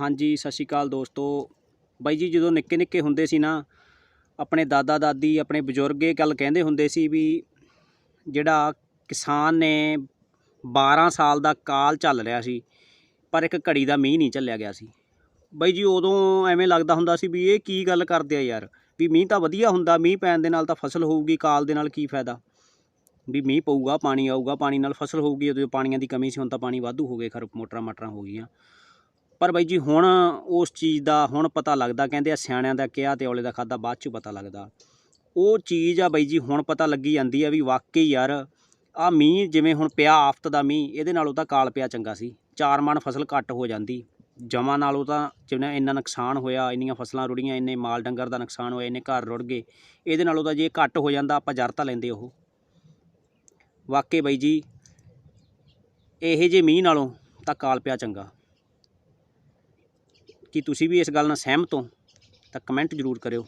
ਹਾਂਜੀ, ਸਤਿ ਸ਼੍ਰੀ ਅਕਾਲ ਦੋਸਤੋ। ਬਾਈ ਜੀ, ਜਦੋਂ ਨਿੱਕੇ ਨਿੱਕੇ ਹੁੰਦੇ ਸੀ ਨਾ, ਆਪਣੇ ਦਾਦਾ ਦਾਦੀ, ਆਪਣੇ ਬਜ਼ੁਰਗ ਇਹ ਗੱਲ ਕਹਿੰਦੇ ਹੁੰਦੇ ਸੀ ਵੀ ਜਿਹੜਾ ਕਿਸਾਨ ਨੇ 12 ਸਾਲ ਦਾ ਕਾਲ ਚੱਲ ਰਿਹਾ ਸੀ, ਪਰ ਇੱਕ ਘੜੀ ਦਾ ਮੀਂਹ ਨਹੀਂ ਚੱਲਿਆ ਗਿਆ ਸੀ। ਬਾਈ ਜੀ, ਉਦੋਂ ਐਵੇਂ ਲੱਗਦਾ ਹੁੰਦਾ ਸੀ ਵੀ ਇਹ ਕੀ ਗੱਲ ਕਰਦੇ ਆ ਯਾਰ? ਵੀ ਮੀਂਹ ਤਾਂ ਵਧੀਆ ਹੁੰਦਾ, ਮੀਂਹ ਪੈਣ ਦੇ ਨਾਲ ਤਾਂ ਫਸਲ ਹੋਊਗੀ, ਕਾਲ ਦੇ ਨਾਲ ਕੀ ਫਾਇਦਾ? ਵੀ ਮੀਂਹ ਪਊਗਾ, ਪਾਣੀ ਆਊਗਾ, ਪਾਣੀ ਨਾਲ ਫਸਲ ਹੋਊਗੀ ਜਦੋਂ ਪਾਣੀਆਂ ਦੀ ਕਮੀ ਸੀ, ਹੁਣ ਤਾਂ ਪਾਣੀ ਵਾਧੂ ਹੋ ਗਏ ਖਰ ਮੋਟਰਾਂ ਮਾਟਰਾਂ ਹੋ ਗਈਆਂ। ਪਰ ਬਾਈ ਜੀ ਹੁਣ ਉਸ ਚੀਜ਼ ਦਾ ਹੁਣ ਪਤਾ ਲੱਗਦਾ, ਕਹਿੰਦੇ ਆ ਸਿਆਣਿਆਂ ਦਾ ਕਿਹਾ ਤੇ ਔਲੇ ਦਾ ਖਾਦਾ ਬਾਅਦ ਚ ਪਤਾ ਲੱਗਦਾ। ਉਹ ਚੀਜ਼ ਆ ਬਾਈ ਜੀ ਹੁਣ ਪਤਾ ਲੱਗੀ ਜਾਂਦੀ ਆ ਵੀ ਵਾਕਈ ਯਾਰ ਆ ਮੀਂਹ ਜਿਵੇਂ ਹੁਣ ਪਿਆ ਆਫਤ ਦਾ ਮੀਂਹ, ਇਹਦੇ ਨਾਲੋਂ ਤਾਂ ਕਾਲ ਪਿਆ ਚੰਗਾ ਸੀ। ਚਾਰ ਮਣ ਫਸਲ ਘੱਟ ਹੋ ਜਾਂਦੀ। ਜਮਾਂ ਨਾਲੋਂ ਤਾਂ ਜਿਵੇਂ ਇੰਨਾ ਨੁਕਸਾਨ ਹੋਇਆ, ਇੰਨੀਆਂ ਫਸਲਾਂ ਰੁੜੀਆਂ, ਇੰਨੇ ਮਾਲ ਡੰਗਰ ਦਾ ਨੁਕਸਾਨ ਹੋਇਆ, ਇੰਨੇ ਘਰ ਰੁੜ ਗਏ। ਇਹਦੇ ਨਾਲੋਂ ਤਾਂ ਜੇ ਘੱਟ ਹੋ ਜਾਂਦਾ, ਆਪਾਂ ਜਰ ਤਾਂ ਲੈਂਦੇ ਉਹ। ਵਾਕਈ ਬਾਈ ਜੀ, ਇਹੋ ਜੇ ਮੀਂਹ ਨਾਲੋਂ ਤਾਂ ਕਾਲ ਪਿਆ ਚੰਗਾ। ਕੀ ਤੁਸੀਂ ਵੀ ਇਸ ਗੱਲ ਨਾਲ ਸਹਿਮਤ ਹੋ ਤਾਂ ਕਮੈਂਟ ਜ਼ਰੂਰ ਕਰਿਓ।